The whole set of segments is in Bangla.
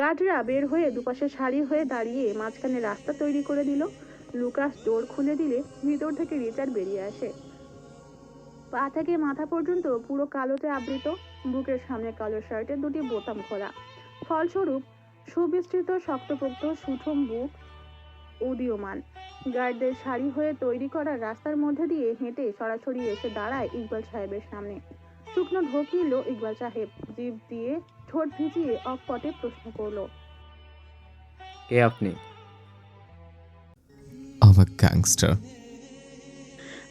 গার্ডরা বের হয়ে দুপাশে সারি হয়ে দাঁড়িয়ে মাঝখানে রাস্তা তৈরি করে দিল। লুকাস ডোর খুলে দিলে ভিতর থেকে রিচার্ড বেরিয়ে আসে। পা থেকে মাথা পর্যন্ত পুরো কালোতে আবৃত, বুকের সামনে কালো শার্টের দুটি বোতাম খোলা। ফলস্বরূপ, সুবিস্তৃত, শক্তপোক্ত, সুঠম বুক উদীয়মান। গার্ডদের সারি হয়ে তৈরি করা রাস্তার মধ্যে দিয়ে হেঁটে সরাসরি এসে দাঁড়ায় ইকবাল সাহেবের সামনে। শুকনো ঢোক নিল ইকবাল সাহেব। জিভ দিয়ে ঠোঁট ভিজিয়ে অকপটে প্রশ্ন করল কে আপনি? আমার গ্যাংস্টার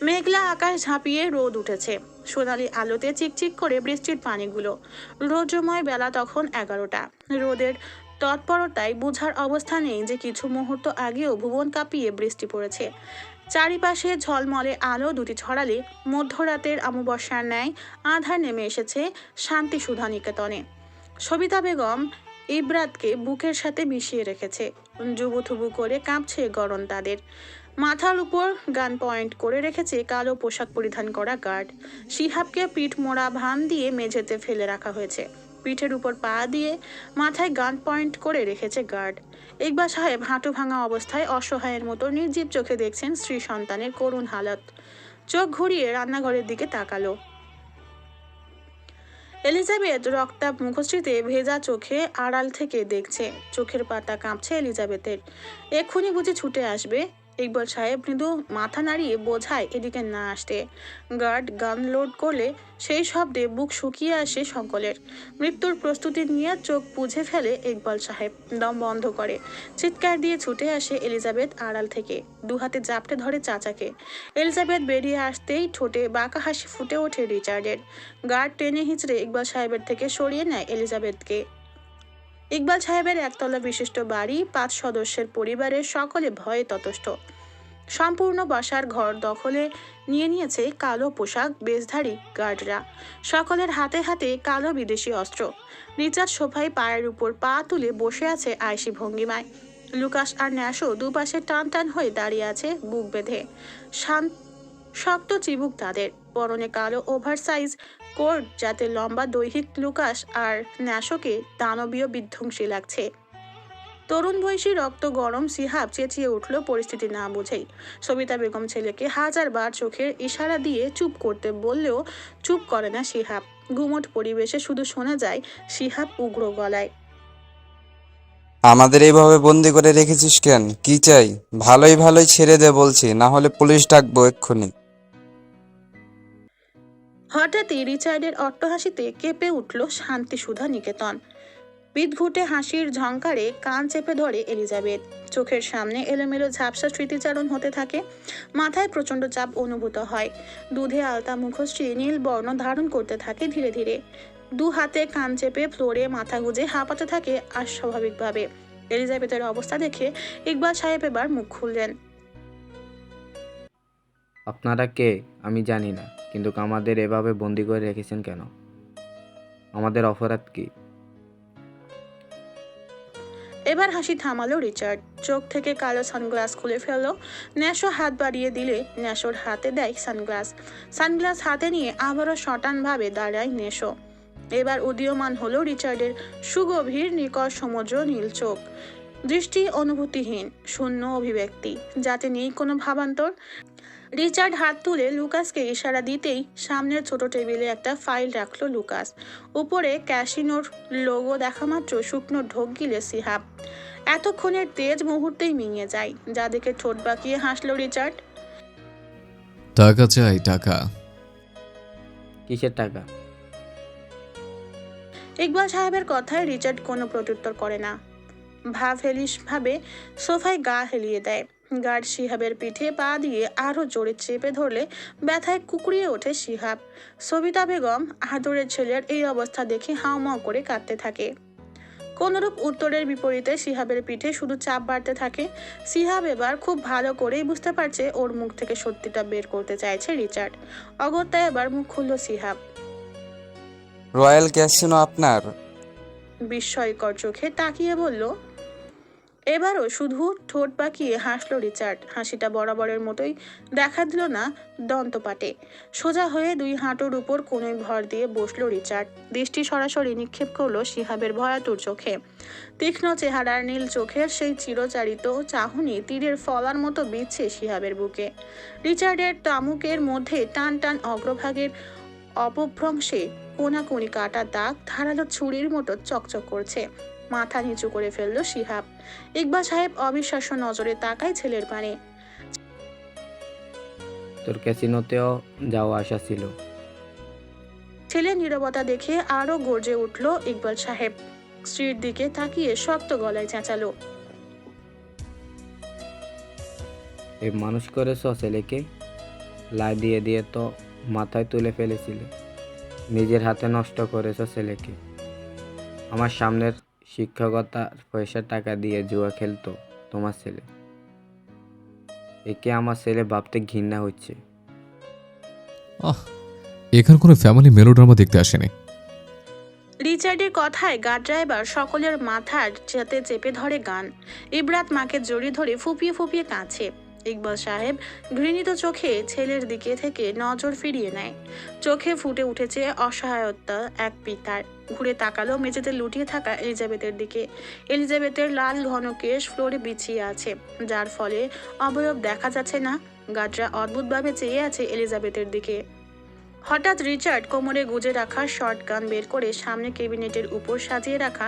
মেঘলা আকাশ ঝাঁপিয়ে রোদ উঠেছে। সোনালি আলোতে চিকচিক করে বৃষ্টির পানিগুলো। রৌদ্রময় বেলা তখন এগারোটা। রোদের তৎপরতায় বোঝার অবস্থা নেই যে কিছু মুহূর্ত আগেও ভুবন কাঁপিয়ে বৃষ্টি পড়েছে। চারিপাশে ঝলমলে আলো, দুটি ছড়ালে মধ্যরাতের অমাবস্যার ন্যায় আধার নেমে এসেছে শান্তি সুধা নিকেতনে সবিতা বেগম ইব্রাতকে বুকের সাথে মিশিয়ে রেখেছে। জুবুথুবু করে কাঁপছে গরম তাদের। মাথার উপর গান পয়েন্ট করে রেখেছে কালো পোশাক পরিধান করা গার্ড। শিহাবকে পিঠ মোড়া ভান দিয়ে মেঝেতে ফেলে রাখা হয়েছে। পিঠের উপর পা দিয়ে মাথায় গান পয়েন্ট করে রেখেছে গার্ড। ইকবাল সাহেব হাঁটু ভাঙা অবস্থায় অসহায়ের মতো নির্জীব চোখে দেখছেন স্ত্রী সন্তানের করুণ হালত। চোখ ঘুরিয়ে রান্নাঘরের দিকে তাকালো। এলিজাবেথ রক্তাপ মুখশ্রীতে ভেজা চোখে আড়াল থেকে দেখছে। চোখের পাতা কাঁপছে এলিজাবেথের। এক্ষুনি বুঝে ছুটে আসবে। ইকবাল সাহেব মৃদু মাথা নাড়িয়ে বোঝায় এদিকে না আসতে। গার্ড গান লোড করলে সেই শব্দে বুক শুকিয়ে আসে সকলের। মৃত্যুর প্রস্তুতি নিয়ে চোখ বুঝে ফেলে ইকবাল সাহেব। দম বন্ধ করে। চিৎকার দিয়ে ছুটে আসে এলিজাবেথ আড়াল থেকে। দু হাতে জাপটে ধরে চাচাকে। এলিজাবেথ বেরিয়ে আসতেই ঠোঁটে বাঁকা হাসি ফুটে ওঠে রিচার্ডের। গার্ড টেনে হিঁচড়ে ইকবাল সাহেবের থেকে সরিয়ে নেয় এলিজাবেথকে। ইকবাল সাহেবের একতলা বিশিষ্ট বাড়ি, পাঁচ সদস্যের পরিবারের সকলে ভয়ে ততস্থ সম্পূর্ণ বাসার ঘর দখলে নিয়ে নিয়েছে কালো পোশাক বেশধারী গার্ডরা। সকলের হাতে হাতে কালো বিদেশি অস্ত্র। রিচার্ড সোফায় পায়ের উপর পা তুলে বসে আছে আয়সি ভঙ্গিমায়। লুকাস আর ন্যাশো দুপাশে টান টান হয়ে দাঁড়িয়ে আছে বুক বেঁধে। শান্ত শক্ত চিবুক তাদের। পরনে কালো ওভার সাইজ কোট যাতে লম্বা দৈহিক লুকাস আর ন্যাশোকে দানবীয় বিধ্বংসী লাগছে। তরুণ বয়সী রক্ত গরম সিহাব চেঁচিয়ে উঠল পরিস্থিতি না বুঝেই। সবিতা বেগম ছেলেকে হাজারবার চোখের ইশারা দিয়ে চুপ করতে বললেও চুপ করে না সিহাব। গুমট পরিবেশে শুধু শোনা যায় সিহাব উগ্র গলায়। আমাদের এইভাবে বন্দি করে রেখেছিস কেন? কি চাই? ভালোই ভালোই ছেড়ে দে বলছি, না হলে পুলিশ ডাকবো এক্ষুনি। হঠাৎই রিচার্ডের অট্টহাসিতে কেঁপে উঠল শান্তি সুধা নিকেতন। বিদঘুটে হাসির ঝঙ্কারে কান চেপে ধরে এলিজাবেথ। চোখের সামনে এলোমেলো ঝাপসা স্মৃতিচারণ হতে থাকে, মাথায় প্রচণ্ড চাপ অনুভূত হয়। দুধে আলতা মুখশ্রী নীল বর্ণ ধারণ করতে থাকে ধীরে ধীরে। দু হাতে কান চেপে ফ্লোরে মাথা গুঁজে হাঁপাতে থাকে আর স্বাভাবিকভাবে। এলিজাবেথের অবস্থা দেখে ইকবাল সাহেব এবার মুখ খুললেন। আপনারা কে? আমি জানি না। কিন্তু আমাদের এভাবে বন্দি করে রেখেছেন কেন? আমাদের অপরাধ কি? এবার হাসি থামালো রিচার্ড। চোখ থেকে কালো সানগ্লাস খুলে ফেলল। ন্যাশো হাত বাড়িয়ে দিলে ন্যাশোর হাতে দেয় সানগ্লাস। সানগ্লাস হাতে নিয়ে আবারও শটানভাবে দাঁড়ায় নেশো এবার উদীয়মান হলো রিচার্ডের সুগভীর নিকট সমুদ্র নীল চোখ। দৃষ্টি অনুভূতিহীন, শূন্য অভিব্যক্তি। যাতে নেই কোনো ভাবান্তর। রিচার্ড হাত তুলে লুকাসকে ইশারা দিতেই সামনের ছোট টেবিলে একটা ফাইল রাখল লুকাস। উপরে ক্যাসিনোর লোগো দেখা মাত্র শুকনো ঢোক গিলে সিহাব। এতক্ষণের তেজ মুহূর্তেই মিঙে যায় যা দেখে ঠোঁট বাঁকিয়ে হাসলো রিচার্ড। টাকা চাই টাকা। কিসের টাকা? ইকবাল সাহেবের কথায় রিচার্ড কোনো প্রত্যুত্তর করে না। ভাব হেলিস ভাবে সোফায় গা হেলিয়ে দেয়। গার্ড শিহাবের পিঠে পা দিয়ে আরও জোরে চেপে ধরলে ব্যথায় কুকড়িয়ে ওঠে শিহাব সবিতা বেগম আদরের ছেলের এই অবস্থা দেখে হাউমাউ করে কাঁদতে থাকে। কোনরূপ উত্তরের বিপরীতে সিহাবের পিঠে শুধু চাপ বাড়তে থাকে সিহাব এবার খুব ভালো করেই বুঝতে পারছে ওর মুখ থেকে সত্যিটা বের করতে চাইছে রিচার্ড। অগত্যায় এবার মুখ খুলল সিহাব। রয়্যাল ক্যাসিনো আপনার? বিস্ময়কর চোখে তাকিয়ে বলল এবারও শুধু ঠোঁট পাকিয়ে হাসলো রিচার্ড। হাসিটা বরাবরের মতোই দেখা দিল না দন্তপাটে। সোজা হয়ে দুই হাঁটুর উপর কোনোই ভর দিয়ে বসল রিচার্ড। দৃষ্টি সরাসরি নিক্ষেপ করল শিহাবের ভয়াতুর চোখে। তীক্ষ্ণ চেহারার নীল চোখের সেই চিরচারিত চাহনি তীরের ফলার মতো বিচ্ছে শিহাবের বুকে। রিচার্ডের তামুকের মধ্যে টান টান অগ্রভাগের অপভ্রংশে কোনাকুনি কাটা দাগ ধারালো ছুরির মতো চকচক করছে। মাথা নিচু করে ফেলল শিহাব। ইকবাল সাহেব অবিশ্বাস্য নজরে তাকায় ছেলের পানে। তোর ক্যাসিনোতেও যাওয়া আসা ছিল। ছেলের নীরবতা দেখে আরও গর্জে উঠল ইকবাল সাহেব। স্ত্রীর দিকে তাকিয়ে শক্ত গলায় চেঁচালো। এ মানুষ করেছ ছেলেকে? লাই দিয়ে দিয়ে তো মাথায় তুলে ফেলেছিলে। নিজের হাতে নষ্ট করেছ ছেলেকে। আমার সামনের শিক্ষকতার পয়সা টাকা দিয়ে জুয়া খেলতো তোমার ছেলে। একে আমার ছেলে ভাবতে ঘৃণা হচ্ছে। আহ এখানে কোনো ফ্যামিলি মেলোড্রামা দেখতে আসেনি। রিচার্ডের কথায় গার্ড ড্রাইভার সকলের মাথার যাতে চেপে ধরে গান। ইবরাত মাকে জড়িয়ে ধরে ফুপিয়ে ফুপিয়ে কাঁদছে। ইকবাল সাহেব ঘৃণিত চোখে ছেলের দিকে থেকে নজর ফিরিয়ে নেয়। চোখে ফুটে উঠেছে অসহায়তা এক পিতার। ঘুরে তাকালো মেঝেতে লুটিয়ে থাকা এলিজাবেথের দিকে। এলিজাবেথের লাল ঘন কেশ ফ্লোরে বিছিয়ে আছে, যার ফলে অবয়ব দেখা যাচ্ছে না। গাডরা অদ্ভুতভাবে চেয়ে আছে এলিজাবেথের দিকে। হঠাৎ রিচার্ড কোমরে গুজে রাখা শর্ট গান বের করে সামনে কেবিনেটের উপর সাজিয়ে রাখা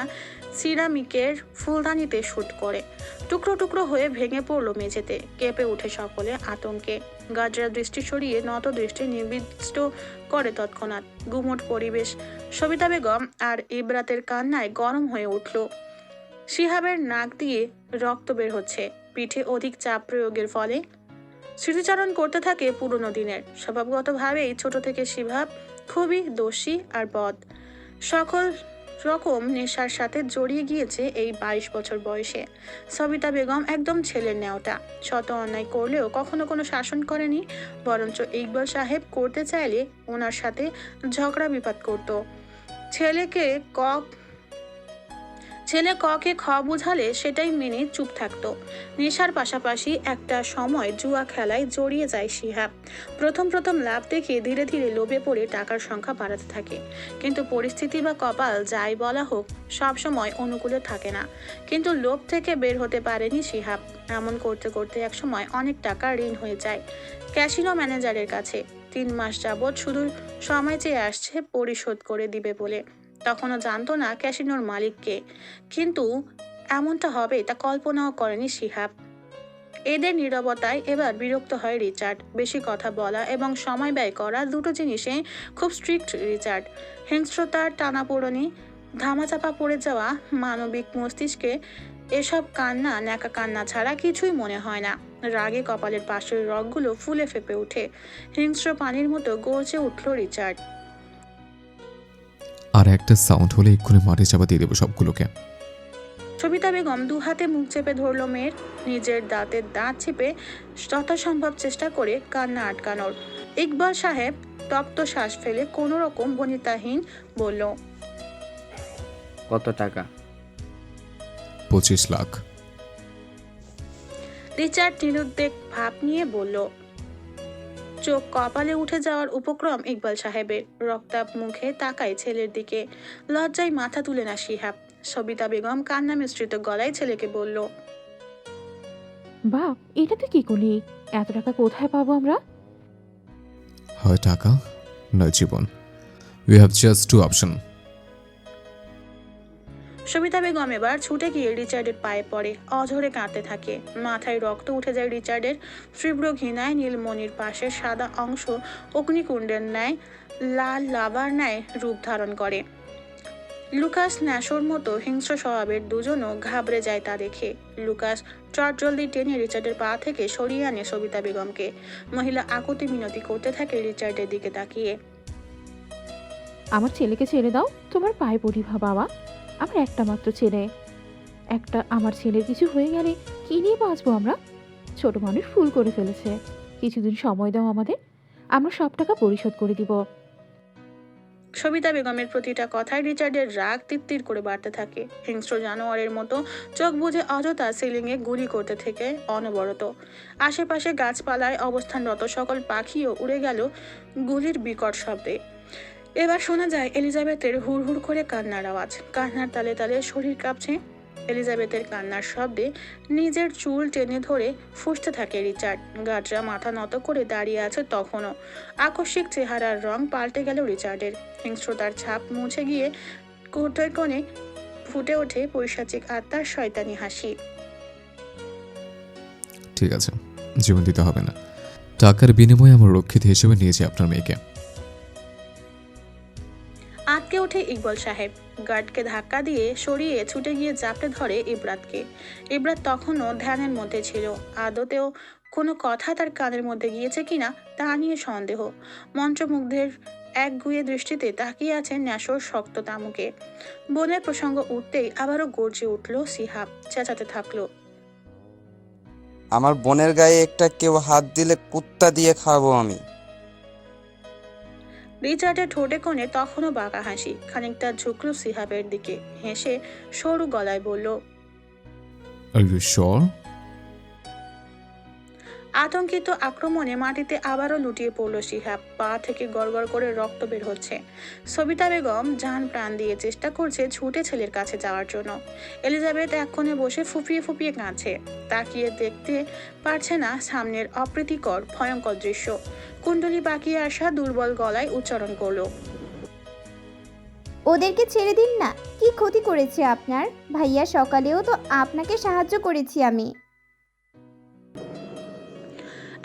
সিরামিকের ফুলদানিতে শ্যুট করে। টুকরো টুকরো হয়ে ভেঙে পড়ল মেঝেতে। কেঁপে উঠে সকলে আতঙ্কে। গাজরা দৃষ্টি সরিয়ে নত দৃষ্টি নির্বিষ্ট করে তৎক্ষণাৎ। গুমট পরিবেশ। সবিতা বেগম আর ইবরাতের কান্নায় গরম হয়ে উঠল। শিহাবের নাক দিয়ে রক্ত বের হচ্ছে। পিঠে অধিক চাপ প্রয়োগের ফলে স্মৃতিচারণ করতে থাকে পুরনো দিনের। স্বভাবগতভাবেই ছোট থেকে শিভাব খুবই দোষী আর বদ। সকল রকম নেশার সাথে জড়িয়ে গিয়েছে এই বাইশ বছর বয়সে। সবিতা বেগম একদম ছেলের নেওটা শত অন্যায় করলেও কখনো কোনো শাসন করেনি, বরঞ্চ ইকবাল সাহেব করতে চাইলে ওনার সাথে ঝগড়া বিপাদ করত। ছেলেকে কক ছেলে ককে খ বুঝালে সেটাই মেনে চুপ থাকতো। নেশার পাশাপাশি একটা সময় জুয়া খেলায় জড়িয়ে যায় শিহাব প্রথম প্রথম লাভ দেখে ধীরে ধীরে লোভে পড়ে টাকার সংখ্যা বাড়াতে থাকে। কিন্তু পরিস্থিতি বা কপাল যাই বলা হোক, সব সময় অনুকূলে থাকে না। কিন্তু লোভ থেকে বের হতে পারেনি শিহাব এমন করতে করতে একসময় অনেক টাকা ঋণ হয়ে যায় ক্যাসিনো ম্যানেজারের কাছে। তিন মাস যাবৎ শুধু সময় চেয়ে আসছে পরিশোধ করে দিবে বলে। তখনও জানতো না ক্যাসিনোর মালিককে। কিন্তু এমনটা হবে তা কল্পনাও করেনি শিহাব। এদের নীরবতায় এবার বিরক্ত হয় রিচার্ড। বেশি কথা বলা এবং সময় ব্যয় করা দুটো জিনিসে খুব স্ট্রিক্ট রিচার্ড। হিংস্রতার টানাপোড়নি ধামাচাপা পড়ে যাওয়া, মানবিক মস্তিষ্কে এসব কান্না, ন্যাকা কান্না ছাড়া কিছুই মনে হয় না। রাগে কপালের পাশের রগগুলো ফুলে ফেপে ওঠে। হিংস্র পানির মতো গর্জে উঠল রিচার্ড। আর একটা সাউন্ড হলে এক্ষুনি মাটি চাপা দিয়ে দেবো সবগুলোকে। সবিতা বেগম দু হাতে মুখ চেপে ধরলো মেয়ের। নিজের দাঁতের দাঁত চেপে যথাসম্ভব চেষ্টা করে কান্না আটকানোর। ইকবাল সাহেব তপ্ত শ্বাস ফেলে কোনো রকম বনিতাহীন বলল কত টাকা? পঁচিশ লাখ। রিচার্ড নিরুদ্বেগ ভাব নিয়ে বলল চোখ কপালে উঠে যাওয়ার উপক্রম ইকবাল সাহেবের। রক্তাপ মুখে তাকায় ছেলের দিকে। লজ্জায় মাথা তুলে না শিহাব। সবিতা বেগম কান্না মিশ্রিত গলায় ছেলেকে বলল বা এটা তুই কি করলি এত টাকা কোথায় পাবো আমরা? হয় টাকা নয় জীবন। We have just two option Sabita Begum এবার ছুটে গিয়ে রিচার্ডের পায়ে পড়ে, অঝরে কাঁদতে থাকে। মাথায় রক্ত উঠে যায় রিচার্ডের। তীব্র ঘৃণায় নীলমণির পাশে সাদা অংশ অগ্নিকুণ্ডের ন্যায়, লাল লাভার ন্যায় রূপ ধারণ করে। লুকাস ন্যাশোর মতো হিংস্র স্বভাবের দুজনও ঘাবড়ে যায় তা দেখে। লুকাস চটজলদি টেনে রিচার্ডের পা থেকে সরিয়ে আনে সবিতা বেগমকে। মহিলা আকুতি মিনতি করতে থাকে রিচার্ডের দিকে তাকিয়ে। আমার ছেলেকে ছেড়ে দাও, তোমার পায়ে পড়ি বাবা। আমার একটা মাত্র ছেলে। একটা আমার ছেলের কিছু হয়ে গেলে কি নিয়ে বাঁচবো আমরা? ছোট মানুষ ফুল করে ফেলেছে। কিছুদিন সময় দাও আমাদের, আমরা সব টাকা পরিশোধ করে দিব। সবিতা বেগমের প্রতিটা কথায় রিচার্ডের রাগ তিত্তির করে বাড়তে থাকে। হিংস্র জানোয়ারের মতো চোখ বুঝে অযথা সিলিংয়ে গুলি করতে থেকে অনবরত। আশেপাশে গাছপালায় অবস্থানরত সকল পাখিও উড়ে গেল গুলির বিকট শব্দে। এবার শোনা যায় এলিজাবেথের হুড় হুড় করে কান্নার আওয়াজ। কান্নার তালে তালে শরীর কাঁপছে। এলিজাবেথের কান্নার শব্দে নিজের চুল টেনে ধরে ফুসতে থাকে রিচার্ড। গাটরা মাথা নত করে দাঁড়িয়ে আছে তখনও। আকস্মিক চেহারার রং পাল্টে গেল রিচার্ডের। হিংস্রতার ছাপ মুছে গিয়ে কোটের কোণে ফুটে ওঠে পৈশাচিক আত্মার শয়তানি হাসি। ঠিক আছে, জীবন দিতে হবে না। টাকার বিনিময়ে আমার রক্ষিত হিসেবে নিয়েছি আপনার মেয়েকে। ওঠে ইকবল সাহেব। গার্ডকে ধাক্কা দিয়ে সরিয়ে ছুটে গিয়ে জাপটে ধরে ইবরাতকে। ইবরাত তখনও ধ্যানের মধ্যে ছিল। আদতেও কোনো কথা তার কানের মধ্যে গিয়েছে কিনা তা নিয়ে সন্দেহ। মন্ত্রমুগ্ধের এক গুয়ে দৃষ্টিতে তাকিয়ে আছেন ন্যাসর শক্ত তামুকে। বোনের প্রসঙ্গ উঠতেই আবারও গর্জে উঠল সিহাব, চেঁচাতে থাকল। আমার বোনের গায়ে একটা কেউ হাত দিলে কুত্তা দিয়ে খাব আমি। রিচার্ডের ঠোঁটে কোণে তখনও বাঁকা হাসি খানিকটা ঝুঁকলো সিহাবের দিকে হেসে সরু গলায় বলল আর ইউ শিওর আতঙ্কিত আক্রমণে মাটিতে আবারও লুটিয়ে পড়ল সিহাব পা থেকে গড়গড় করে রক্ত বের হচ্ছে। সবিতা বেগম জান প্রাণ দিয়ে চেষ্টা করছে ছুটে ছেলের কাছে যাওয়ার জন্য। এলিজাবেথ এক কোণে বসে ফুপিয়ে ফুপিয়ে কাঁদছে তাকিয়ে দেখতে পারছে না সামনের অপ্রীতিকর ভয়ঙ্কর দৃশ্য। কুণ্ডলি বাকিয়ে আসা দুর্বল গলায় উচ্চারণ করল। ওদেরকে ছেড়ে দিন না। কি ক্ষতি করেছে আপনার? ভাইয়া সকালেও তো আপনাকে সাহায্য করেছি আমি।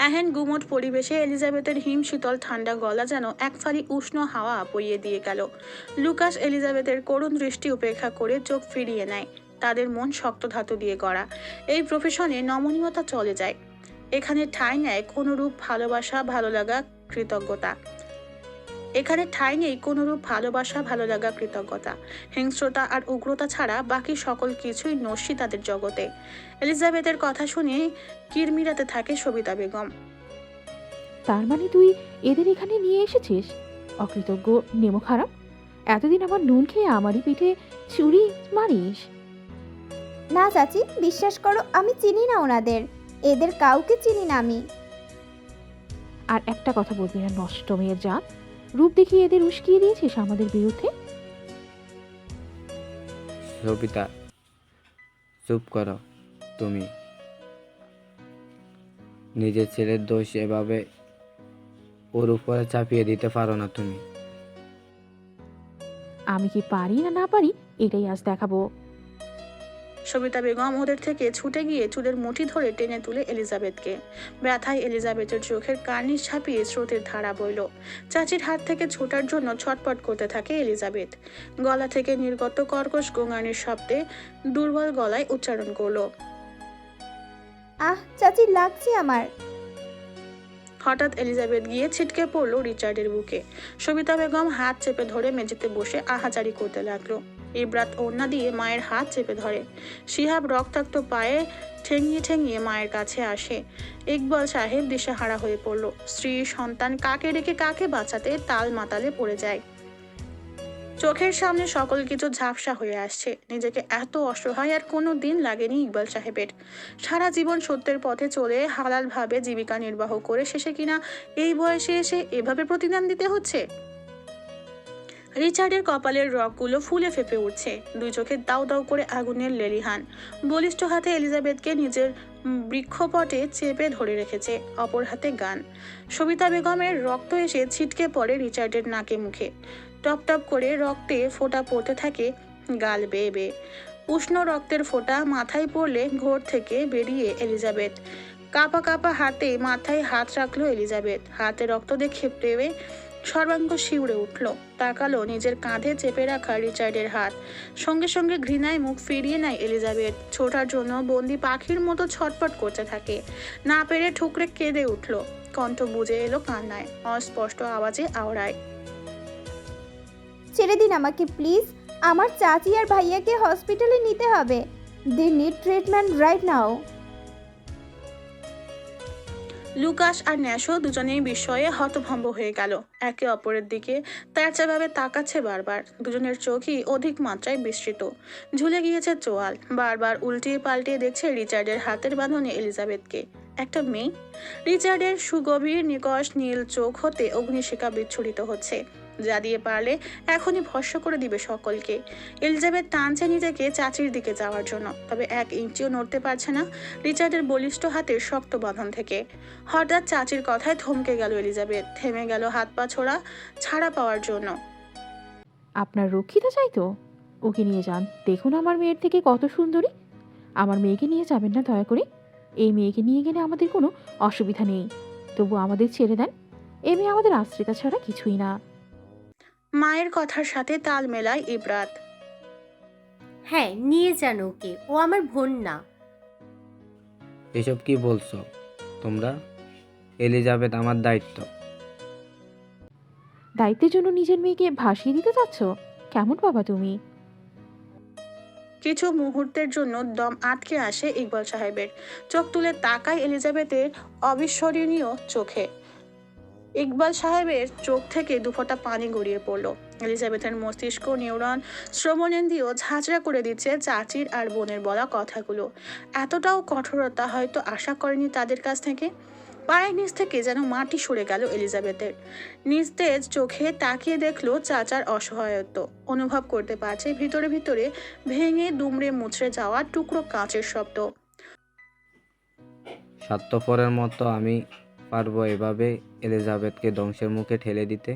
এহেন গুমট পরিবেশে এলিজাবেথের হিম শীতল ঠান্ডা গলা যেন এক ফালি উষ্ণ হাওয়া বইয়ে দিয়ে গেল। লুকাস এলিজাবেথের করুণ দৃষ্টি উপেক্ষা করে চোখ ফিরিয়ে নেয়। তাদের মন শক্ত ধাতু দিয়ে গড়া। এই প্রফেশনে নমনীয়তা চলে যায়। এখানে ঠাঁই নেয় কোনোরূপ ভালোবাসা ভালো লাগা কৃতজ্ঞতা। এখানে ঠাঁই নেই কোনোরূপ ভালোবাসা ভালো লাগা কৃতজ্ঞতা। হিংস্রতা আর উগ্রতা ছাড়া বাকি সকল কিছুই নস্যি তাদের জগতে। এলিজাবেথের কথা শুনে কিরমিরাতে থাকে সবিতা বেগম। তার মানে তুই এদের এখানে নিয়ে এসেছিস? অকৃতজ্ঞ নেমো খারাপ এতদিন আমার নুন খেয়ে আমারই পিঠে চুরি মারিস? না চাচি বিশ্বাস করো আমি চিনি না ওনাদের। এদের কাউকে চিনি না আমি। আর একটা কথা বলবি না নষ্ট মেয়ের জাত। রূপ দেখিয়ে এদের উস্কিয়ে দিয়েছিস আমাদের বিরুদ্ধে? সবিতা চুপ করো তুমি। নিজের ছেলের দোষ এভাবে ওর উপরে চাপিয়ে দিতে পারো না তুমি। আমি কি পারি না না পারি? এটাই আজ দেখাবো। সবিতা বেগম ওদের থেকে ছুটে গিয়ে চুলের মুঠি ধরে টেনে তুলে এলিজাবেথকে। ব্যথায় এলিজাবেথের চোখের কার্নিশ ছাপিয়ে স্রোতের ধারা বইল। চাচির হাত থেকে ছোটার জন্য ছটপট করতে থাকে এলিজাবেথ। গলা থেকে নির্গত কর্কশ গোঙানির শব্দে দুর্বল গলায় উচ্চারণ করল। আহ চাচি লাগছে আমার। হঠাৎ এলিজাবেথ গিয়ে ছিটকে পড়ল রিচার্ডের বুকে। সবিতা বেগম হাত চেপে ধরে মেঝেতে বসে আহাজারি করতে লাগল। ইব্রাত ওড়না দিয়ে মায়ের হাত চেপে ধরে। শিহাব রক্তাক্ত পায়ে ঠেঙিয়ে ঠেঙিয়ে মায়ের কাছে আসে। ইকবাল সাহেব দিশেহারা হয়ে পড়ল। স্ত্রী, সন্তান কাকে রেখে কাকে বাঁচাতে তাল মাতালে পড়ে যায়। চোখের সামনে সকল কিছু ঝাপসা হয়ে আসছে। নিজেকে এত অসহায় আর কোনো দিন লাগেনি ইকবাল সাহেবের। সারা জীবন সত্যের পথে চলে হালালভাবে জীবিকা নির্বাহ করে শেষে কিনা এই বয়সে এসে এভাবে প্রতিদান দিতে হচ্ছে? রিচার্ডের কপালের রগগুলো ফুলে ফেপে উঠছে। দুই চোখে দাউ দাউ করে আগুনের লেলিহান। বলিষ্ঠ হাতে এলিজাবেথকে নিজের বৃক্ষপটে চেপে ধরে রেখেছে অপর হাতে গান। সবিতা বেগমের রক্ত এসে ছিটকে পড়ে রিচার্ডের নাকে মুখে। টপ টপ করে রক্তে ফোঁটা পড়তে থাকে গাল বেয়ে বেয়ে। উষ্ণ রক্তের ফোঁটা মাথায় পড়লে ঘোর থেকে বেরিয়ে এলিজাবেথ। কাপা কাপা হাতে মাথায় হাত রাখল এলিজাবেথ। হাতে রক্ত দেখে প্রেমে সর্বাঙ্গ শিউরে উঠল। তাকালো নিজের কাঁধে চেপে রাখা রিচার্ডের হাত। সঙ্গে সঙ্গে ঘৃণায় মুখ ফিরিয়ে নেয় এলিজাবেথ। ছোটার জন্য বন্দি পাখির মতো ছটপট করতে থাকে। না পেরে ঠুকরে কেঁদে উঠল। কণ্ঠ বুঝে এলো কান্নায়। অস্পষ্ট আওয়াজে আওড়ায়। ছেড়ে দিন আমাকে, প্লিজ। আমার চাচি আর ভাইয়াকে হসপিটালে নিতে হবে। They need treatment right now Lucas আর ন্যাশো দুজনেই বিস্ময়ে হতভম্ব হয়ে গেল। একে অপরের দিকে তেরচাভাবে তাকাচ্ছে বারবার। দুজনের চোখই অধিক মাত্রায় বিস্তৃত। ঝুলে গিয়েছে চোয়াল। বারবার উল্টিয়ে পাল্টিয়ে দেখছে রিচার্ডের হাতের বাঁধনে এলিজাবেথকে। একটা মেয়ে? রিচার্ডের সুগভীর নিকশ নীল চোখ হতে অগ্নিশিখা বিচ্ছুরিত হচ্ছে। যা দিয়ে পারলে এখনই ভস্য করে দিবে সকলকে। এলিজাবেথ টানছে নিজেকে চাচির দিকে যাওয়ার জন্য, তবে এক ইঞ্চিও নড়তে পারছে না রিচার্ডের বলিষ্ঠ হাতের শক্ত বাঁধন থেকে। হঠাৎ চাচির কথায় থমকে গেল এলিজাবেথ, থেমে গেল হাত পা ছোড়া ছাড়া পাওয়ার জন্য। আপনার রক্ষিতা চাই তো? ওকে নিয়ে যান। দেখুন আমার মেয়ের থেকে কত সুন্দরী। আমার মেয়েকে নিয়ে যাবেন না দয়া করে। এই মেয়েকে নিয়ে গেলে আমাদের কোনো অসুবিধা নেই। তবু আমাদের ছেড়ে দেন। এ মেয়ে আমাদের আশ্রিতা ছাড়া কিছুই না। মায়ের কথার সাথে তাল মেলায় ইবরাত। হ্যাঁ নিয়ে যান ওকে ও আমার বোন না। এসব কি বলছো? তোমরা? এলিজাবেথ আমার দায়িত্ব। দায়িত্বের জন্য নিজের মেয়েকে ভাসিয়ে দিতে চাচ্ছ? কেমন বাবা তুমি? কিছু মুহূর্তের জন্য দম আটকে আসে ইকবাল সাহেবের। চোখ তুলে তাকায় এলিজাবেথের অবিস্মরণীয় চোখে। ইকবাল সাহেবের চোখ থেকে দুফোঁটা পানি গড়িয়ে পড়ল। এলিজাবেথের মস্তিষ্ক, নিউরন শ্রবণেন্দ্রিয় ঝাঁঝরা করে দিচ্ছে চাচির আর বোনের বলা কথাগুলো। এতটাও কঠোরতা হয়তো আশা করেনি তাদের কাছ থেকে? পায়ের নিচ থেকে যেন মাটি সরে গেল এলিজাবেথের। নিস্তেজ চোখে তাকিয়ে দেখল চাচার অসহায়ত্ব। অনুভব করতে পারছে ভিতরে ভিতরে ভেঙে দুমড়ে মুচড়ে যাওয়া টুকরো কাঁচের শব্দ। স্বার্থপরের মতো আমি পারব এভাবে এলিজাবেথকে ধ্বংসের মুখে ঠেলে দিতে?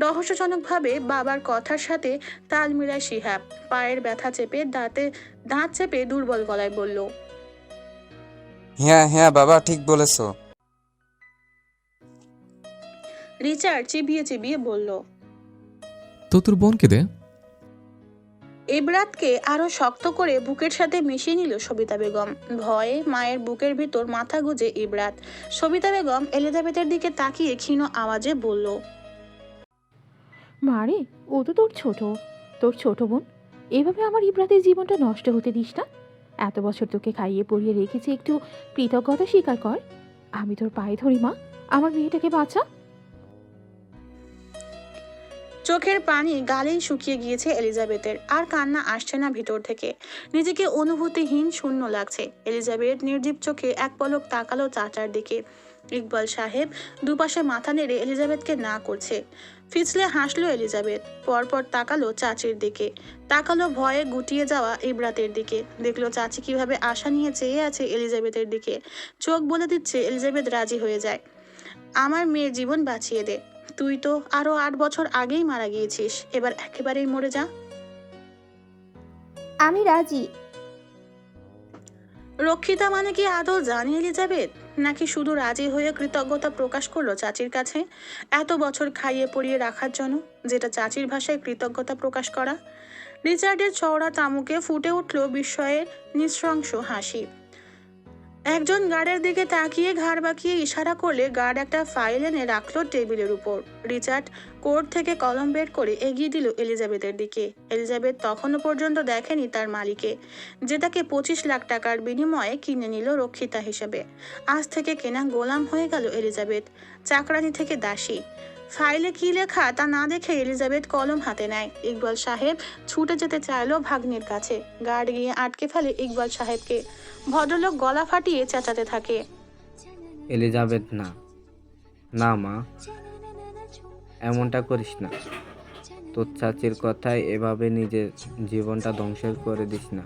রহস্যজনকভাবে বাবার কথার সাথে তাল মিলায় শিহাব। পায়ের ব্যথা চেপে দাঁতে দাঁত চেপে দুর্বল গলায় বলল হ্যাঁ হ্যাঁ বাবা ঠিক বলেছ। রিচার্ড চিবিয়ে চিবিয়ে বলল তো তোর বোনকে দে। ইবরাতকে আরও শক্ত করে বুকের সাথে মিশিয়ে নিল সবিতা বেগম। ভয়ে মায়ের বুকের ভিতর মাথা গুজে ইবরাত। সবিতা বেগম এলিজাবেথের দিকে তাকিয়ে ক্ষীণ আওয়াজে বলল মারে ও তো তোর ছোট। তোর ছোট বোন, এভাবে আমার ইব্রাতের জীবনটা নষ্ট হতে দিস না? এত বছর তোকে খাইয়ে পড়িয়ে রেখেছি একটু কৃতজ্ঞতা স্বীকার কর। আমি তোর পায়ে ধরি, মা। আমার মেয়েটাকে বাঁচা। চোখের পানি গালেই শুকিয়ে গিয়েছে এলিজাবেথের। আর কান্না আসছে না ভিতর থেকে। নিজেকে অনুভূতিহীন শূন্য লাগছে। এলিজাবেথ নির্জীব চোখে এক পলক তাকালো চাচার দিকে। ইকবাল সাহেব দুপাশে মাথা নেড়ে এলিজাবেথকে না করছে। ফিচলে হাসলো এলিজাবেথ। পরপর তাকালো চাচির দিকে। তাকালো ভয়ে গুটিয়ে যাওয়া ইবরাতের দিকে। দেখল চাচি কীভাবে আশা নিয়ে চেয়ে আছে এলিজাবেথের দিকে। চোখ বলে দিচ্ছে, এলিজাবেথ রাজি হয়ে যায়। আমার মেয়ের জীবন বাঁচিয়ে দে। তুই তো আরও আট বছর আগেই মারা গিয়েছিস। এবার একেবারেই মরে যা। আমি রাজি। রক্ষিতা মানে কি আদৌ জানে এলিজাবেথ? নাকি শুধু রাজি হয়ে কৃতজ্ঞতা প্রকাশ করল চাচির কাছে? এত বছর খাইয়ে পড়িয়ে রাখার জন্য যেটা চাচির ভাষায় কৃতজ্ঞতা প্রকাশ করা? রিচার্ডের চওড়া তামুকে ফুটে উঠল বিস্ময়ের নৃশংস হাসি। একজন গার্ডের দিকে তাকিয়ে ঘাড় বাঁকিয়ে ইশারা করলে গার্ড একটা ফাইল এনে রাখল টেবিলের উপর। রিচার্ড কোর্ট থেকে কলম বের করে এগিয়ে দিল এলিজাবেথের দিকে। এলিজাবেথ তখনও পর্যন্ত দেখেনি তার মালিকে, যে তাকে পঁচিশ লাখ টাকার বিনিময়ে কিনে নিল রক্ষিতা হিসেবে। আজ থেকে কেনা গোলাম হয়ে গেল এলিজাবেথ চাকরানি থেকে দাসী। ফাইলে কি লেখা তা না দেখে এলিজাবেথ কলম হাতে নেয়। ইকবাল সাহেব ছুটে যেতে চাইলো ভাগ্নির কাছে। গার্ড গিয়ে আটকে ফেলে ইকবাল সাহেবকে। ভদ্রলোক গলা ফাটিয়ে চেঁচাতে থাকে। এলিজাবেথ, না। না, মা। এমনটা করিস না। তোর চাচির কথায় এভাবে নিজের জীবনটা ধ্বংস করে দিস না।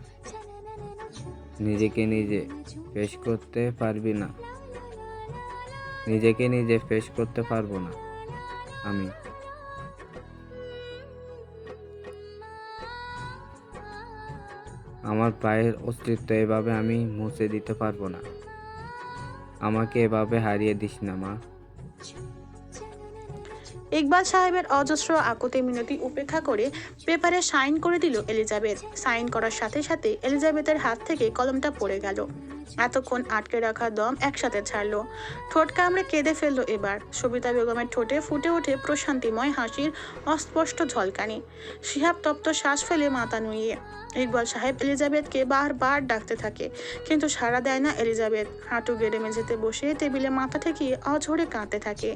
নিজেকে নিজে ফেস করতে পারবি না। নিজেকে নিজে ফেস করতে পারব না। আমি। আমার পায়ের অস্তিত্ব এভাবে আমি মুছে দিতে পারব না। আমাকে এভাবে হারিয়ে দিস না, মা। ইকবাল সাহেবের অজস্র আকুতি মিনতি উপেক্ষা করে পেপারে সাইন করে দিল এলিজাবেথ। সাইন করার সাথে সাথে এলিজাবেথের হাত থেকে কলমটা পড়ে গেল। এতক্ষণ আটকে রাখা দম একসাথে ছাড়লো। ঠোঁট কামড়ে কেঁদে ফেলল এবার। সবিতা বেগমের ঠোঁটে ফুটে ওঠে প্রশান্তিময় হাসির অস্পষ্ট ঝলকানি। শিহাব তপ্ত শ্বাস ফেলে মাথা নুইয়ে। ইকবাল সাহেব এলিজাবেথকে বারবার ডাকতে থাকে, কিন্তু সাড়া দেয় না এলিজাবেথ। হাঁটু গেড়ে মেঝেতে বসে টেবিলে মাথা ঠেকিয়ে অঝরে কাঁদতে থাকে।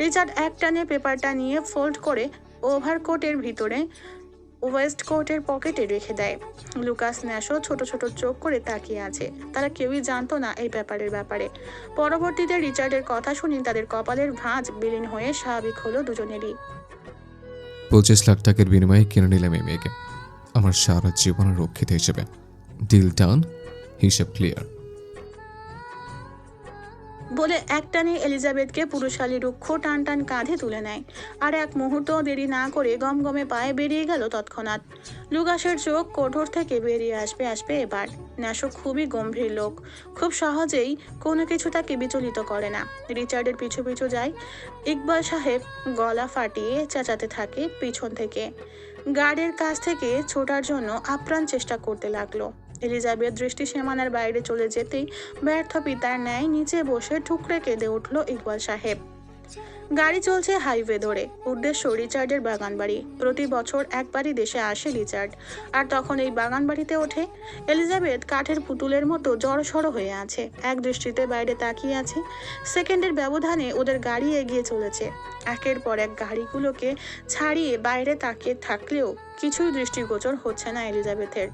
রিচার্ড এক টানে পেপারটা নিয়ে ফোল্ড করে ওভারকোটের ভিতরে ওয়েস্ট কোটের পকেটে রেখে দেয়। লুকাস ন্যাশও ছোট ছোট চোখ করে তাকিয়ে আছে। তারা কেউই জানতো না এই ব্যাপারের ব্যাপারে। পরবর্তীতে রিচার্ডের কথা শুনি তাদের কপালের ভাঁজ বিলীন হয়ে স্বাভাবিক হলো দুজনেরই। পঁচিশ লাখ টাকার বিনিময়ে কিনে নিলাম এই মেয়েকে। আমার সারা জীবনের রক্ষিত হিসেবে। ডিল ডান হিসেব ক্লিয়ার বলে একটানে এলিজাবেথকে পুরুষালী রুক্ষ টান টান কাঁধে তুলে নেয়। আর এক মুহূর্ত দেরি না করে গমগমে পায়ে বেরিয়ে গেল তৎক্ষণাৎ। লুকাসের চোখ কোঠর থেকে বেরিয়ে আসবে আসবে এবার। ন্যাসো খুবই গম্ভীর লোক। খুব সহজেই কোনো কিছু তাকে বিচলিত করে না। রিচার্ডের পিছু পিছু যায়। ইকবাল সাহেব গলা ফাটিয়ে চেঁচাতে থাকে পিছন থেকে। গার্ডের কাছ থেকে ছোটার জন্য আপ্রাণ চেষ্টা করতে লাগল। এলিজাবেথ দৃষ্টি সীমানার বাইরে চলে যেতেই ব্যর্থ পিতার ন্যায় নিচে বসে ঠুকরে কেঁদে উঠল ইকবাল সাহেব। গাড়ি চলছে হাইওয়ে ধরে, উদ্দেশ্য রিচার্ডের বাগান বাড়ি প্রতি বছর একবারই দেশে আসে রিচার্ড। আর তখন এই বাগান বাড়িতে ওঠে এলিজাবেথ কাঠের পুতুলের মতো জড়সড় হয়ে আছে। এক দৃষ্টিতে বাইরে তাকিয়ে আছে, সেকেন্ডের ব্যবধানে ওদের গাড়ি এগিয়ে চলেছে। একের পর এক গাড়িগুলোকে ছাড়িয়ে বাইরে তাকিয়ে থাকলেও কিছুই দৃষ্টিগোচর হচ্ছে না এলিজাবেথের।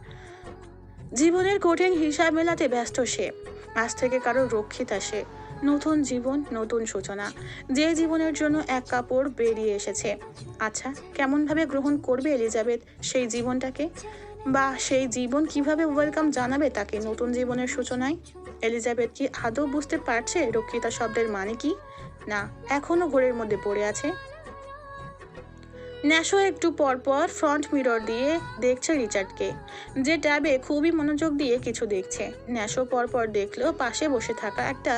জীবনের কঠিন হিসাব মেলাতে ব্যস্ত সে। আজ থেকে কারও রক্ষিত আসে নতুন জীবন, নতুন সূচনা। যে জীবনের জন্য এক কাপড় বেরিয়ে এসেছে। আচ্ছা কেমনভাবে গ্রহণ করবে এলিজাবেথ সেই জীবনটাকে? বা সেই জীবন কীভাবে ওয়েলকাম জানাবে তাকে নতুন জীবনের সূচনায়? এলিজাবেথ কি আদৌ বুঝতে পারছে রক্ষিতা শব্দের মানে কি? না, এখনও ঘোরের মধ্যে পড়ে আছে। ন্যাশো একটু পরপর ফ্রন্ট মিরর দিয়ে দেখছে রিচার্ডকে, যে ট্যাবে খুবই মনোযোগ দিয়ে কিছু দেখছে। ন্যাশো পরপর দেখল পাশে বসে থাকা একটা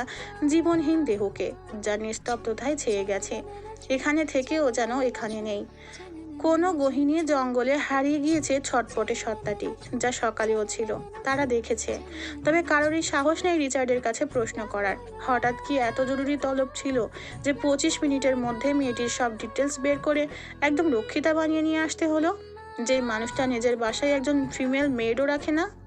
জীবনহীন দেহকে, যা নিস্তব্ধতায় ছেয়ে গেছে। এখানে থেকেও যেন এখানে নেই। কোনো গহিনী জঙ্গলে হারিয়ে গিয়েছে ছটপটে সত্তাটি, যা সকালেও ছিল। তারা দেখেছে। তবে কারোরই সাহস নেই রিচার্ডের কাছে প্রশ্ন করার। হঠাৎ কি এত জরুরি তলব ছিল যে পঁচিশ মিনিটের মধ্যে মেয়েটির সব ডিটেলস বের করে একদম রক্ষিতা বানিয়ে নিয়ে আসতে হলো? যে মানুষটা নিজের বাসায় একজন ফিমেল মেডও রাখে না?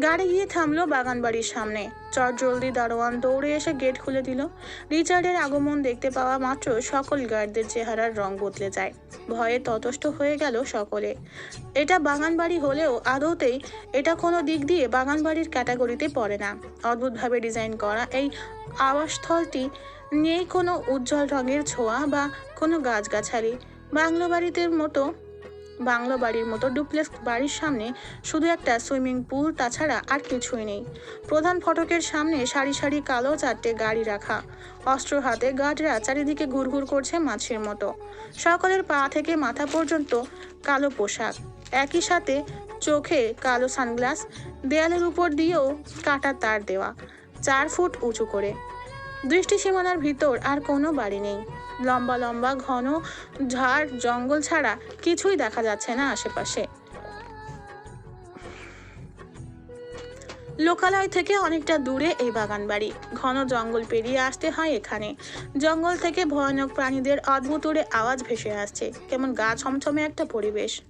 গাড়ি গিয়ে থামলো বাগান বাড়ির সামনে। চট জলদি দারোয়ান দৌড়ে এসে গেট খুলে দিল। রিচার্ডের আগমন দেখতে পাওয়া মাত্র সকল গার্ডদের চেহারার রং বদলে যায়। ভয়ে ততষ্ট হয়ে গেল সকলে। এটা বাগান বাড়ি হলেও আদৌতেই এটা কোনো দিক দিয়ে বাগান বাড়ির ক্যাটাগরিতে পড়ে না। অদ্ভুতভাবে ডিজাইন করা এই আবাসস্থলটি নেই কোনো উজ্জ্বল রঙের ছোঁয়া বা কোনো গাছগাছালি। বাংলো বাড়িতে মতো বাংলো বাড়ির মতো ডুপ্লেক্স বাড়ির সামনে শুধু একটা সুইমিং পুল, তাছাড়া আর কিছুই নেই। প্রধান ফটকের সামনে সারি সারি কালো চারটে গাড়ি রাখা। অস্ত্র হাতে গার্ডরা চারিদিকে ঘুরঘুর করছে মাছের মতো। সকলের পা থেকে মাথা পর্যন্ত কালো পোশাক। একই সাথে চোখে কালো সানগ্লাস, দেয়ালের উপর দিয়েও কাটা তার দেওয়া। চার ফুট উঁচু করে। দৃষ্টি সীমানার ভিতর আর কোনো বাড়ি নেই। লম্বা লম্বা, ঘন ঝাড়, জঙ্গল ছাড়া কিছুই দেখা যাচ্ছে না আশেপাশে। লোকালয় থেকে অনেকটা দূরে এই বাগান বাড়ি। ঘন জঙ্গল পেরিয়ে আসতে হয় এখানে। জঙ্গল থেকে ভয়ানক প্রাণীদের অদ্ভুত উড়ে আওয়াজ ভেসে আসছে। কেমন গা ছমছমে একটা পরিবেশ।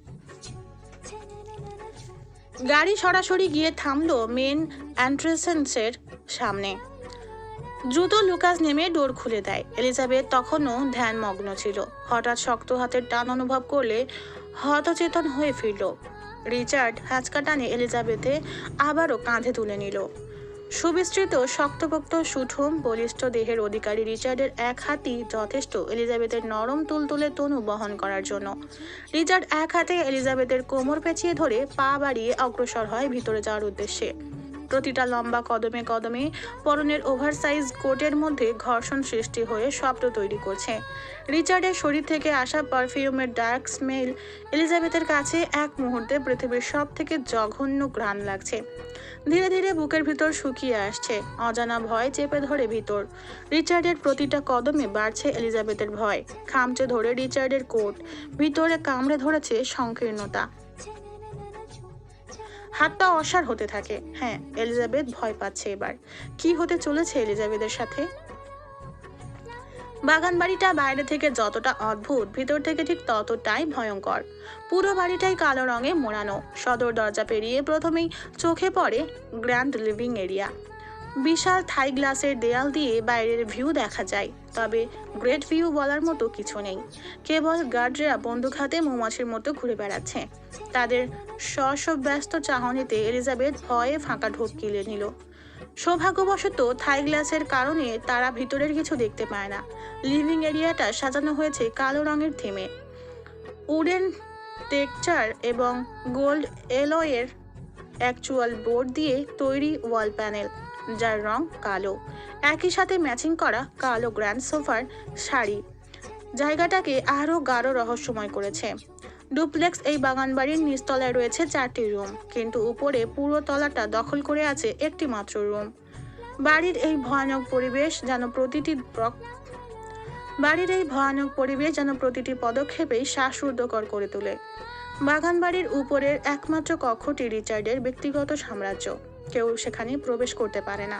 গাড়ি সরাসরি গিয়ে থামলো মেন এন্ট্রেন্সের সামনে। দ্রুত লুকাস নেমে ডোর খুলে দেয়। এলিজাবেথ তখনও ধ্যানমগ্ন ছিল। হঠাৎ শক্ত হাতের টান অনুভব করলে হতচেতন হয়ে ফিরল। রিচার্ড হ্যাচকা টানে এলিজাবেথে আবারও কাঁধে তুলে নিল। সুবিস্তৃত শক্তপোক্ত সুঠম বলিষ্ঠ দেহের অধিকারী রিচার্ডের এক হাতই যথেষ্ট এলিজাবেথের নরম তুলতুলে তনু বহন করার জন্য। রিচার্ড এক হাতে এলিজাবেথের কোমর পেঁচিয়ে ধরে পা বাড়িয়ে অগ্রসর হয় ভিতরে যাওয়ার উদ্দেশ্যে। প্রতিটা লম্বা কদমে কদমে পরনের ওভারসাইজ কোটের মধ্যে ঘর্ষণ সৃষ্টি হয়ে শব্দ তৈরি করছে। রিচার্ডের শরীর থেকে আসা পারফিউমের ডার্ক স্মেল এলিজাবেথের কাছে এক মুহূর্তে পৃথিবীর সব থেকে জঘন্য ঘ্রাণ লাগছে। ধীরে ধীরে বুকের ভিতর শুকিয়ে আসছে, অজানা ভয় চেপে ধরে ভিতর। রিচার্ডের প্রতিটা কদমে বাড়ছে এলিজাবেথের ভয়। খামচে ধরে রিচার্ডের কোট, ভিতরে কামড়ে ধরেছে সংকীর্ণতা। হাতটা অসার হতে থাকে। হ্যাঁ এলিজাবেথ ভয় পাচ্ছে এবার। কি হতে চলেছে এলিজাবেথের সাথে? বাগান বাড়িটা বাইরে থেকে যতটা অদ্ভুত, ভিতর থেকে ঠিক ততটাই ভয়ঙ্কর। পুরো বাড়িটাই কালো রঙে মোড়ানো। সদর দরজা পেরিয়ে প্রথমেই চোখে পড়ে গ্র্যান্ড লিভিং এরিয়া। বিশাল থাই গ্লাসের দেয়াল দিয়ে বাইরের ভিউ দেখা যায়, তবে গ্রেট ভিউ বলার মতো কিছু নেই। কেবল গার্ডরা বন্দুক হাতে মৌমাছির মতো ঘুরে বেড়াচ্ছে। তাদের ব্যস্ত চাহনিতে এলিজাবেথ ভয়ে ফাঁকা ঢোক কিলে নিল। সৌভাগ্যবশত থাই গ্লাসের কারণে তারা ভিতরের কিছু দেখতে পায় না। লিভিং এরিয়াটা সাজানো হয়েছে কালো রঙের থিমে। উডেন টেকচার এবং গোল্ড এলয়ের অ্যাকচুয়াল বোর্ড দিয়ে তৈরি ওয়াল প্যানেল। যার রং কালো। একই সাথে ম্যাচিং করা কালো গ্র্যান্ড সোফার শাড়ি। জায়গাটাকে আরও গাঢ় রহস্যময় করেছে। ডুপ্লেক্স এই বাগানবাড়ির নিচতলায় রয়েছে চারটি রুম কিন্তু উপরে পুরো তলাটা দখল করে আছে একটি মাত্র রুম বাড়ির এই ভয়ানক পরিবেশ যেন প্রতিটি বাড়ির এই ভয়ানক পরিবেশ যেন প্রতিটি পদক্ষেপেই শ্বাসরুদ্ধকর করে তোলে। বাগানবাড়ির উপরের একমাত্র কক্ষটি রিচার্ডের ব্যক্তিগত সাম্রাজ্য। কেউ সেখানে প্রবেশ করতে পারে না।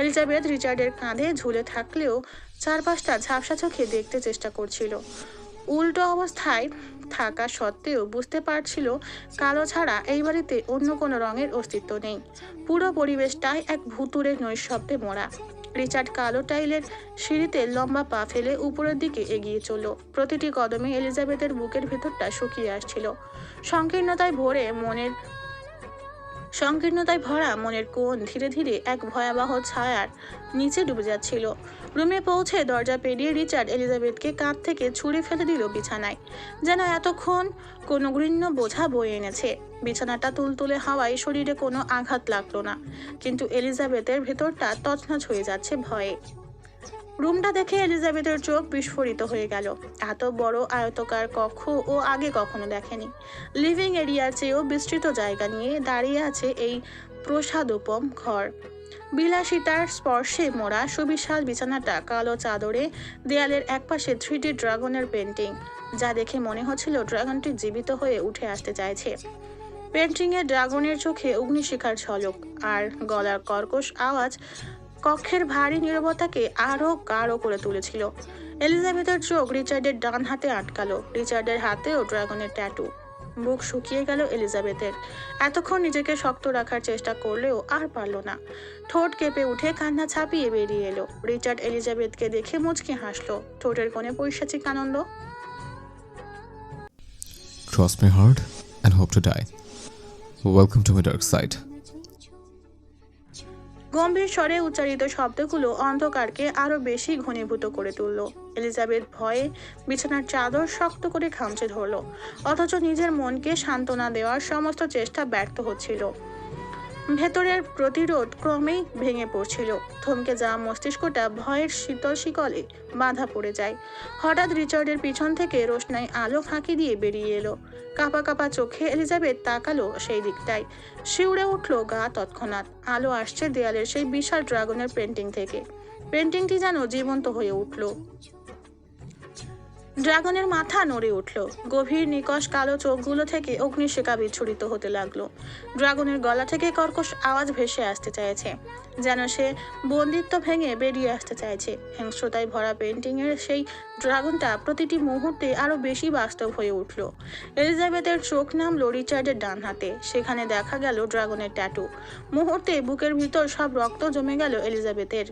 এলিজাবেথ রিচার্ডের কাঁধে ঝুলে থাকলেও চারপাশটা ঝাপসা চোখে দেখতে চেষ্টা করছিল। উল্টো অবস্থায় থাকা সত্ত্বেও বুঝতে পারছিল কালো ছাড়া এই বাড়িতে অন্য কোনো রঙের অস্তিত্ব নেই। পুরো পরিবেশটাই এক ভুতুরে নৈশব্দে মোড়া। রিচার্ড কালো টাইলের সিঁড়িতে লম্বা পা ফেলে উপরের দিকে এগিয়ে চলল। প্রতিটি কদমে এলিজাবেথের বুকের ভেতরটা শুকিয়ে আসছিল। সংকীর্ণতায় ভরে মনের সংকীর্ণতায় ভরা মনের কোণ ধীরে ধীরে এক ভয়াবহ ছায়ার নিচে ডুবে যাচ্ছিল। রুমে পৌঁছে দরজা পেরিয়ে রিচার্ড এলিজাবেথকে কাঁধ থেকে ছুঁড়ে ফেলে দিল বিছানায়। যেন এতক্ষণ কোনো গৃণ্য বোঝা বয়ে এনেছে। বিছানাটা তুলতুলে হাওয়ায় শরীরে কোনো আঘাত লাগল না। কিন্তু এলিজাবেথের ভেতরটা তছনছ হয়ে যাচ্ছে ভয়ে। রুমটা দেখে এলিজাবেথের চোখ বিস্ফোরিত হয়ে গেল। এত বড় আয়তকার কক্ষ ও আগে কখনো দেখেনি। লিভিং এরিয়ার চেয়েও বিস্তৃত জায়গা নিয়ে দাঁড়িয়ে আছে এই প্রসাদোপম ঘর। বিলাসিতার স্পর্শে মোড়া সুবিশাল বিছানাটা কালো চাদরে দেয়ালের একপাশে থ্রিডি ড্রাগনের পেন্টিং, যা দেখে মনে হচ্ছিল ড্রাগনটি জীবিত হয়ে উঠে আসতে চাইছে। পেন্টিংয়ে ড্রাগনের চোখে অগ্নিশিখার ঝলক আর গলার কর্কশ আওয়াজ কক্ষের ভারী নীরবতাকে আরও গাঢ় করে তুলেছিল। এলিজাবেথের চোখ রিচার্ডের ডান হাতে আটকালো। রিচার্ডের হাতেও ড্রাগনের ট্যাটু। বুক শুকিয়ে গেল এলিজাবেথের। এতক্ষণ নিজেকে শক্ত রাখার চেষ্টা করলেও আর পারল না। ঠোঁট কেঁপে উঠে কান্না ছাপিয়ে বেরিয়ে এলো। রিচার্ড এলিজাবেথকে দেখে মুচকি হাসলো। ঠোঁটের কোণে পৈশাচিক আনন্দ। Cross my heart and hope to die. Welcome to my dark side. গম্ভীর স্বরে উচ্চারিত শব্দগুলো অন্ধকারকে আরও বেশি ঘনীভূত করে তুলল। এলিজাবেথ ভয়ে বিছানার চাদর শক্ত করে খামচে ধরল, অথচ নিজের মনকে সান্ত্বনা দেওয়ার সমস্ত চেষ্টা ব্যর্থ হচ্ছিল। ভেতরের প্রতিরোধ ক্রমেই ভেঙে পড়ছিল। থমকে যাওয়া মস্তিষ্কটা ভয়ের শীতল শিকলে বাধা পড়ে যায়। হঠাৎ রিচার্ডের পিছন থেকে রোশনাই আলো ফাঁকি দিয়ে বেরিয়ে এলো। কাপা কাপা চোখে এলিজাবেথ তাকালো সেই দিকটায়। শিউরে উঠল গা তৎক্ষণাৎ। আলো আসছে দেয়ালের সেই বিশাল ড্রাগনের পেন্টিং থেকে। পেন্টিংটি যেন জীবন্ত হয়ে উঠল। ড্রাগনের মাথা নড়ে উঠল। গভীর নিকশ কালো চোখগুলো থেকে অগ্নিশিখা বিচ্ছুরিত হতে লাগল। ড্রাগনের গলা থেকে কর্কশ আওয়াজ ভেসে আসতে চাইছে, যেন সে বন্দিত্ব ভেঙে বেরিয়ে আসতে চাইছে। হিংস্রতায় ভরা পেন্টিংয়ের সেই ড্রাগনটা প্রতিটি মুহূর্তে আরও বেশি বাস্তব হয়ে উঠল। এলিজাবেথের চোখ নামলো রিচার্ডের ডান হাতে। সেখানে দেখা গেল ড্রাগনের ট্যাটু। মুহূর্তে বুকের ভিতর সব রক্ত জমে গেল এলিজাবেথের।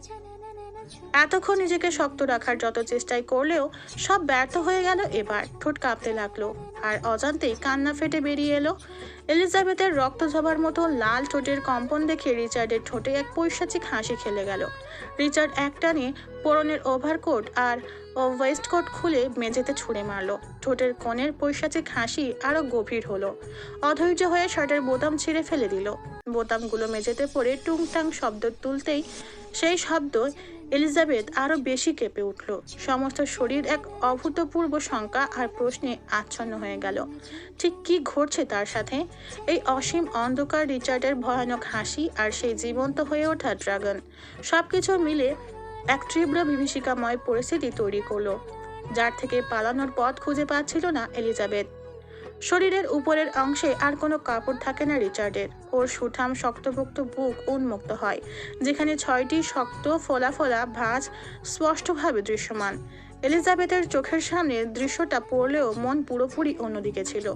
এতক্ষণ নিজেকে শক্ত রাখার যত চেষ্টাই করলেও সব ব্যর্থ হয়ে গেল এবার। ঠোঁট কাঁপতে লাগল। আর অজান্তেই কান্না ফেটে বেরিয়ে এলো। এলিজাবেথের রক্ত ঝবার মতো লাল ঠোঁটের কম্পন দেখে রিচার্ডের ঠোঁটে এক পৈশাচিক হাসি খেলে গেল। রিচার্ড একটানে পরনের ওভারকোট আর ও ওয়েস্টকোট খুলে মেঝেতে ছুঁড়ে মারলো। ঠোঁটের কোণের পৈশাচিক হাসি আরও গভীর হলো। অধৈর্য হয়ে শার্টের বোতাম ছিঁড়ে ফেলে দিল। বোতামগুলো মেঝেতে পড়ে টুংটাং শব্দ তুলতেই সেই শব্দ এলিজাবেথ আরও বেশি কেঁপে উঠল। সমস্ত শরীর এক অভূতপূর্ব শঙ্কা আর প্রশ্নে আচ্ছন্ন হয়ে গেল। ঠিক কি ঘটছে তার সাথে? এই অসীম অন্ধকার রিচার্ডের ভয়ানক হাসি আর সেই জীবন্ত হয়ে ওঠা ড্রাগন। সবকিছু মিলে এক তীব্র বিভীষিকাময় পরিস্থিতি তৈরি করল, যার থেকে পালানোর পথ খুঁজে পাচ্ছিল না এলিজাবেথ। শরীরের উপরের অংশে আর কোনো কাপড় থাকে না রিচার্ডের। ওর সুঠাম শক্তপোক্ত বুক উন্মুক্ত হয়, যেখানে ছয়টি শক্ত ফোলা ফোলা ভাঁজ স্পষ্টভাবে দৃশ্যমান। এলিজাবেথের চোখের সামনে দৃশ্যটা পড়লেও মন পুরোপুরি অন্যদিকে ছিল।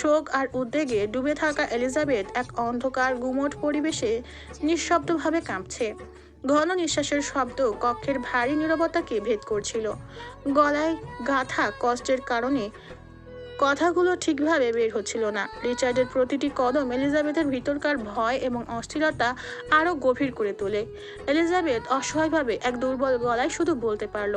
শোক আর উদ্বেগে ডুবে থাকা এলিজাবেথ এক অন্ধকার গুমোট পরিবেশে নিঃশব্দভাবে কাঁপছে। ঘন নিঃশ্বাসের শব্দ কক্ষের ভারী নীরবতাকে ভেদ করছিল। গলায় গাথা কষ্টের কারণে কথাগুলো ঠিকভাবে বের হচ্ছিল না। রিচার্ডের প্রতিটি কদম এলিজাবেথের ভিতরকার ভয় এবং অস্থিরতা আরও গভীর করে তোলে। এলিজাবেথ অসহায়ভাবে এক দুর্বল গলায় শুধু বলতে পারল